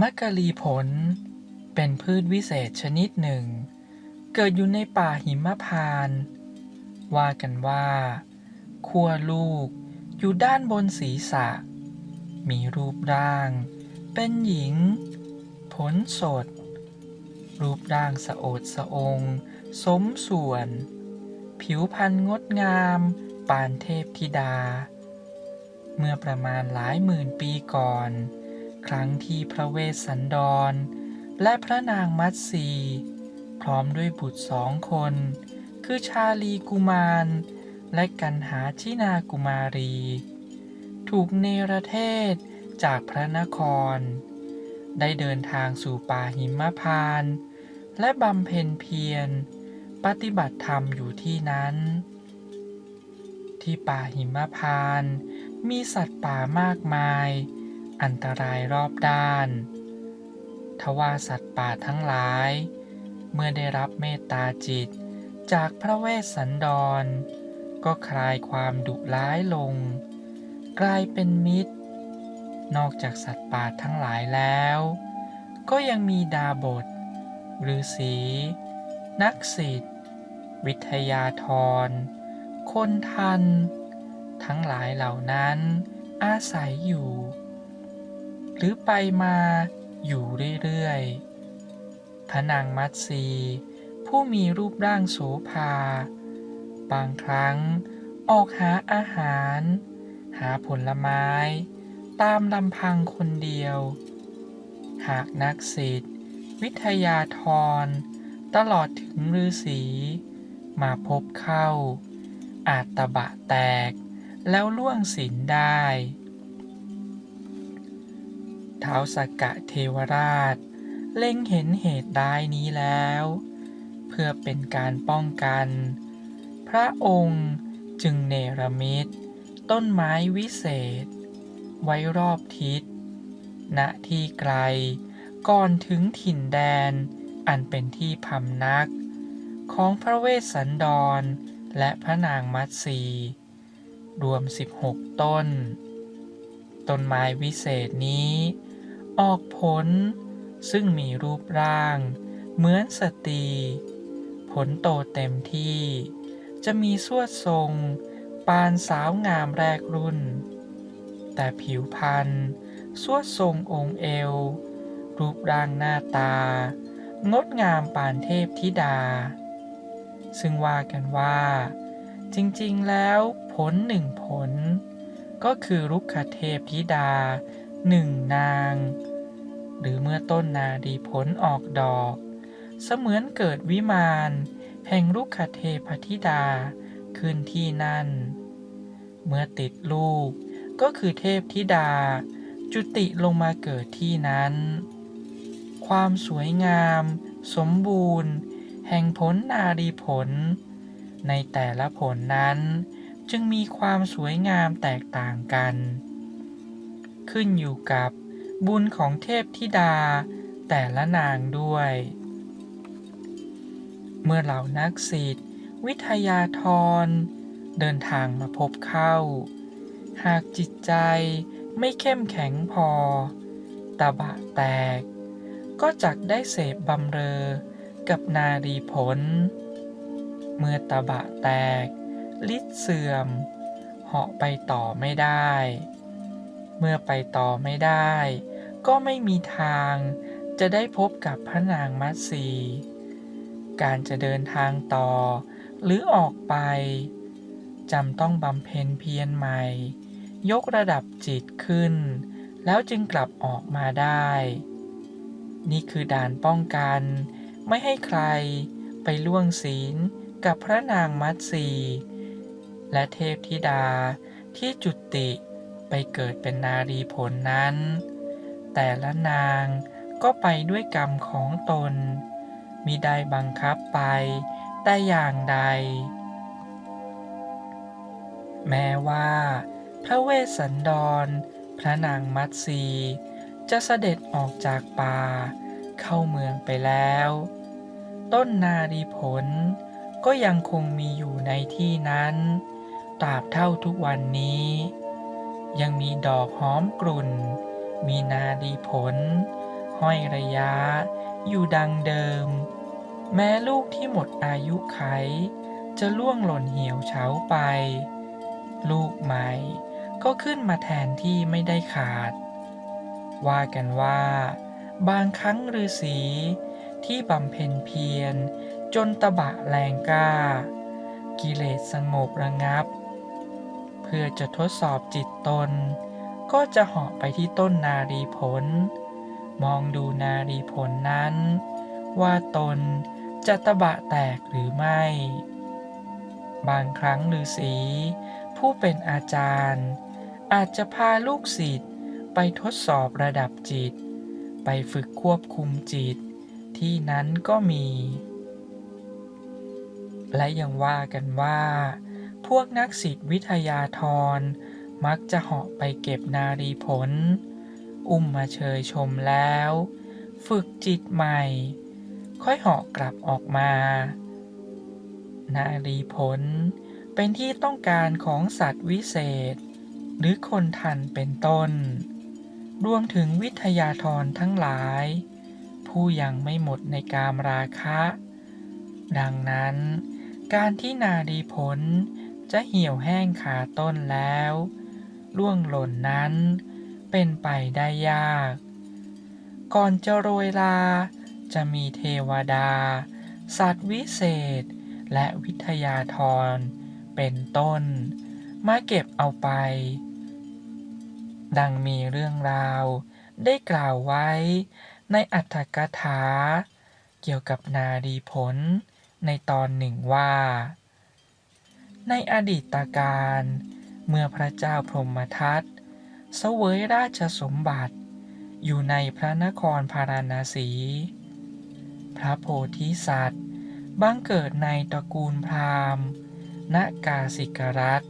มักกะลีผล เป็นพืชวิเศษชนิดหนึ่ง เกิดอยู่ในป่าหิมพาน ว่ากันว่า ขั้วลูกอยู่ด้านบนศีรษะ มีรูปร่าง เป็นหญิง ผลสด รูปร่างสะโอดสะองสมส่วน ผิวพรรณงดงามปานเทพธิดา เมื่อประมาณหลายหมื่นปีก่อน ครั้งที่พระเวสสันดร และพระนางมัตสี พร้อมด้วยบุตรสองคน คือชาลีกุมาร และกันหาชินากุมารี ถูกเนรเทศจากพระนคร ได้เดินทางสู่ป่าหิมพาน และบำเพ็ญเพียร ปฏิบัติธรรมอยู่ที่นั้น ที่ป่าหิมพาน มีสัตว์ป่ามากมาย อันตรายรอบด้าน ทว่าสัตว์ป่าทั้งหลาย เมื่อได้รับเมตตาจิตจากพระเวสสันดร ก็คลายความดุร้ายลง กลายเป็นมิตร นอกจากสัตว์ป่าทั้งหลายแล้ว ก็ยังมีดาบทฤาษีนักศิษย์วิทยาธร คนทัน ทั้งหลายเหล่านั้นอาศัยอยู่ หรือไปมาอยู่เรื่อยๆ พระนางมัตสี ผู้มีรูปร่างโสภา บางครั้งออกหาอาหาร หาผลไม้ ตามลำพังคนเดียว หากนักศิษย์วิทยาธร ตลอดถึงฤาษีมาพบเข้า อาจตะบะแตกแล้วล่วงศีลได้ ท้าวสักกะเทวราช เล็งเห็นเหตุร้ายนี้แล้ว เพื่อเป็นการป้องกัน พระองค์จึงเนรมิต ต้นไม้วิเศษ ไว้รอบทิศ ณที่ไกลก่อนถึงถิ่นแดนอันเป็นที่พำนัก ของพระเวสสันดร และพระนางมัตสี รวม 16 ต้น ต้นไม้วิเศษนี้ ออกผล ซึ่งมีรูปร่าง เหมือนสตรี ผลโตเต็มที่ จะมีสวดทรง ปานสาวงามแรกรุ่น แต่ผิวพรรณสวดทรงองค์เอว รูปร่างหน้าตา งดงามปานเทพธิดา ซึ่งว่ากันว่า จริงๆแล้วผลหนึ่งผล ก็คือรุกขเทพธิดา หนึ่งนาง หรือเมื่อต้นนาดีผลออกดอก เสมือนเกิดวิมานแห่งรุกขเทพธิดาขึ้นที่นั่น เมื่อติดลูกก็คือเทพธิดา จุติลงมาเกิดที่นั้น ความสวยงาม สมบูรณ์ แห่งผลนารีผล ในแต่ละผลนั้นจึงมีความสวยงามแตกต่างกัน ขึ้นอยู่กับบุญของเทพธิดา แต่ละนางด้วย เมื่อเหล่านักศิษย์วิทยาธร เดินทางมาพบเข้า หากจิตใจไม่เข้มแข็งพอ ตาบะแตก ก็จักได้เสพบำเรอกับนารีผล เมื่อตาบะแตก ลิดเสื่อม เหาะไปต่อไม่ได้ เมื่อไปต่อไม่ได้ ก็ไม่มีทางจะได้พบกับพระนางมัตสี การจะเดินทางต่อ หรือออกไปจำต้องบำเพ็ญเพียรใหม่ ยกระดับจิตขึ้น แล้วจึงกลับออกมาได้ นี่คือด่านป้องกัน ไม่ให้ใครไปล่วงศีลกับพระนางมัตสี และเทพธิดาที่จุติ ไปเกิดเป็นนารีผลนั้น แต่ละนางก็ไปด้วยกรรมของตน มิได้บังคับไปแต่อย่างใด แม้ว่า พระเวสสันดร พระนางมัตสีจะเสด็จออกจากป่า เข้าเมืองไปแล้ว ต้นนารีผลก็ยังคงมีอยู่ในที่นั้น ตราบเท่าทุกวันนี้ ยังมีดอกหอมกลุ่น มีนาดีผล ห้อยระยะ อยู่ดังเดิม แม้ลูกที่หมดอายุไข จะล่วงหล่นเหี่ยวเฉาไป ลูกใหม่ก็ขึ้นมาแทนที่ไม่ได้ขาด ว่ากันว่า บางครั้งฤาษีที่บำเพ็ญเพียร จนตะบะแรงกล้า กิเลสสงบระงับ พื่อจะทดสอบจิตตน ก็จะเหาะไปที่ต้นนารีผล มองดูนารีผลนั้น ว่าตนจะตะบะแตกหรือไม่ บางครั้งฤาษีผู้เป็นอาจารย์ อาจจะพาลูกศิษย์ไปทดสอบระดับจิต ไปฝึกควบคุมจิต ที่นั้นก็มี และยังว่ากันว่า พวกนักศิษย์วิทยาธร มักจะเหาะไปเก็บนารีผล อุ้มมาเชยชมแล้ว ฝึกจิตใหม่ ค่อยเหาะกลับออกมา นารีผลเป็นที่ต้องการของสัตว์วิเศษ หรือคนทันเป็นต้น รวมถึงวิทยาธรทั้งหลาย ผู้ยังไม่หมดในกามราคะ ดังนั้นการที่นารีผล จะเหี่ยวแห้งขาต้นแล้วล่วงหล่นนั้นเป็นไปได้ยาก ก่อนจะโรยลา จะมีเทวดา สัตว์วิเศษ และวิทยาธร เป็นต้น มาเก็บเอาไป ดังมีเรื่องราว ได้กล่าวไว้ ในอัตถกถา เกี่ยวกับนารีผล ในตอนหนึ่งว่า ในอดีตการ เมื่อพระเจ้าพรหมทัตเสวยราชสมบัติ อยู่ในพระนครพาราณสี พระโพธิสัตว์บังเกิดในตระกูลพราหมณ์ณกาสิกรัฐ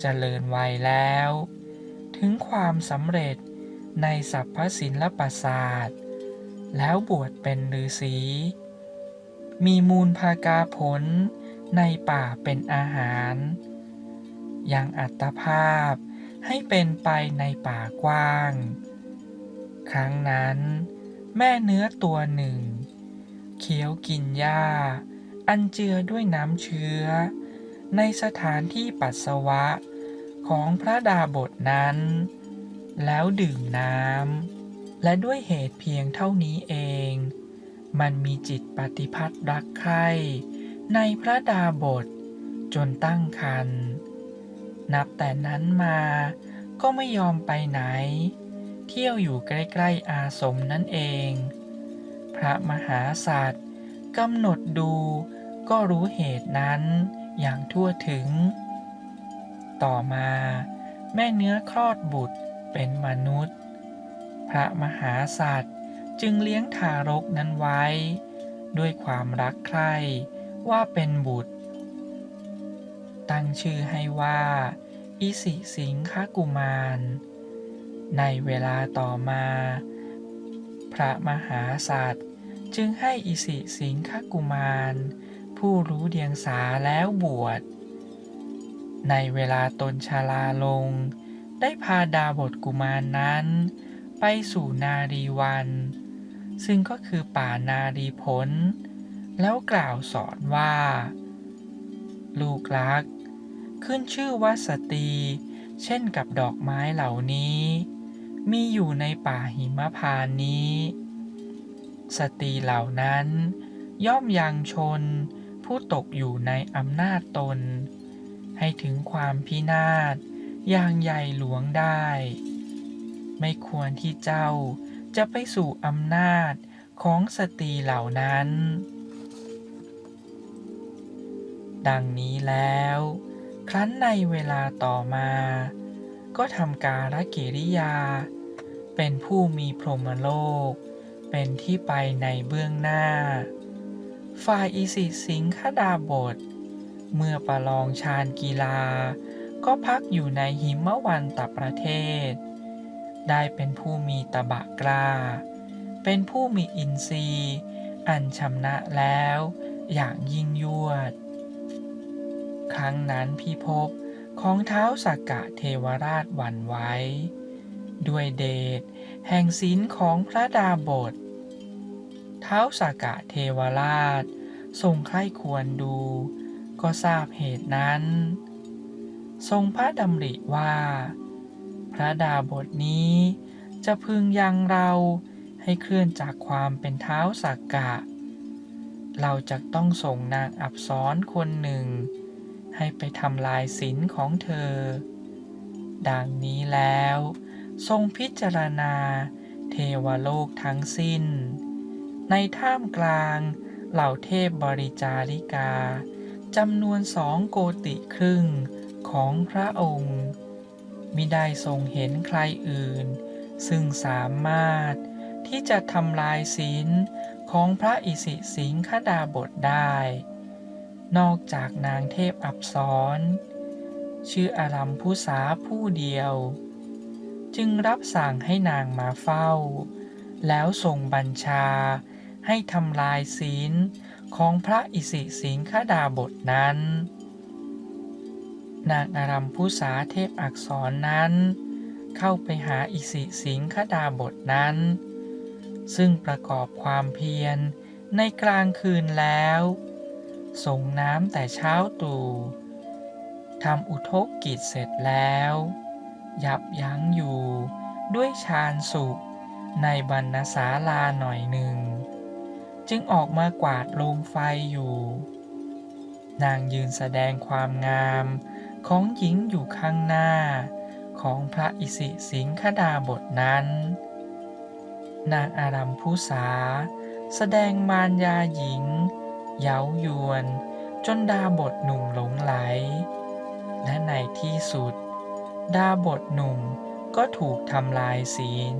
เจริญวัยแล้ว ถึงความสำเร็จในสรรพศิลปศาสตร์ แล้วบวชเป็นฤาษี มีมูลภากาผล ในป่าเป็นอาหาร ยังอัตภาพให้เป็นไปในป่ากว้าง ครั้งนั้น แม่เนื้อตัวหนึ่ง เคี้ยวกินหญ้า อันเจือด้วยน้ำเชื้อ ในสถานที่ปัสสาวะของพระดาบทนั้น แล้วดื่มน้ำ และด้วยเหตุเพียงเท่านี้เอง มันมีจิตปฏิพัทธ์รักใคร่ ในพระดาบทจนตั้งคัน นับแต่นั้นมาก็ไม่ยอมไปไหน เที่ยวอยู่ใกล้ ๆ อาสมนั่นเอง พระมหาสัตว์กำหนดดูก็รู้เหตุนั้นอย่างทั่วถึง ต่อมาแม่เนื้อคลอดบุตรเป็นมนุษย์ พระมหาสัตว์จึงเลี้ยงทารกนั้นไว้ ด้วยความรักใคร่ ว่าเป็นบุตร ตั้งชื่อให้ว่า อิสิสิงคกุมาร ในเวลาต่อมา พระมหาสัตว์จึงให้อิสิสิงคกุมาร ผู้รู้เดียงสาแล้วบวช ในเวลาตนชาลาลง ได้พาดาบทกุมารนนั้น ไปสู่นารีวัน ซึ่งก็คือป่านารีผล แล้วกล่าวสอนว่า ลูกรัก ขึ้นชื่อว่าสตรี เช่นกับดอกไม้เหล่านี้ มีอยู่ในป่าหิมพานนี้ สตรีเหล่านั้น ย่อมยังชน ผู้ตกอยู่ในอำนาจตน ให้ถึงความพินาศอย่างใหญ่หลวงได้ ไม่ควรที่เจ้าจะไปสู่อำนาจของสตรีเหล่านั้น ดังนี้แล้ว ครั้นในเวลาต่อมา ก็ทำการกิริยา เป็นผู้มีพรหมโลก เป็นที่ไปในเบื้องหน้า ฝ่ายอิสิสิงคดาบท เมื่อประลองชาญกีฬา ก็พักอยู่ในหิมวันตประเทศ ได้เป็นผู้มีตบะกล้า เป็นผู้มีอินทรีย์ อันชำนะแล้วอย่างยิ่งยวด ครั้งนั้นพิภพของเท้าสักกะเทวราชหวั่นไหวด้วยเดชแห่งศีลของพระดาบท เท้าสากกะเทวราชทรงใคร่ควรดู ก็ทราบเหตุนั้น ทรงพระดำริว่า พระดาบทนี้จะพึงยังเราให้เคลื่อนจากความเป็นเท้าสากกะ เราจะต้องส่งนางอับสรคนหนึ่ง ให้ไปทำลายศีลของเธอ ดังนี้แล้ว ทรงพิจารณา เทวโลกทั้งสิ้น ในท่ามกลางเหล่าเทพบริจาริกาจำนวนสองโกติครึ่งของพระองค์มิได้ทรงเห็นใครอื่น ซึ่งสามารถที่จะทำลายศีลของพระอิสิสิงคดาบทได้ นอกจากนางเทพอับสรชื่ออารัมพุสาผู้เดียว จึงรับสั่งให้นางมาเฝ้า แล้วส่งบัญชาให้ทำลายศีลของพระอิสิสิงคดาบทนั้น นางอารัมพุสาเทพอักษรนั้น เข้าไปหาอิสิสิงคดาบทนั้น ซึ่งประกอบความเพียรในกลางคืนแล้ว ส่งน้ำแต่เช้าตรู่ทำอุทกกิจเสร็จแล้ว ยับยั้งอยู่ด้วยฌานสุขในบรรณศาลาหน่อยหนึ่ง จึงออกมากวาดโลงไฟอยู่ นางยืนแสดงความงามของหญิงอยู่ข้างหน้าของพระอิสิสิงคดาบทนั้น นางอารัมพุสา แสดงมารยาหญิง เย้ายวน จนดาบทหนุ่มหลงไหล และในที่สุด ดาบทหนุ่มก็ถูกทำลายศีล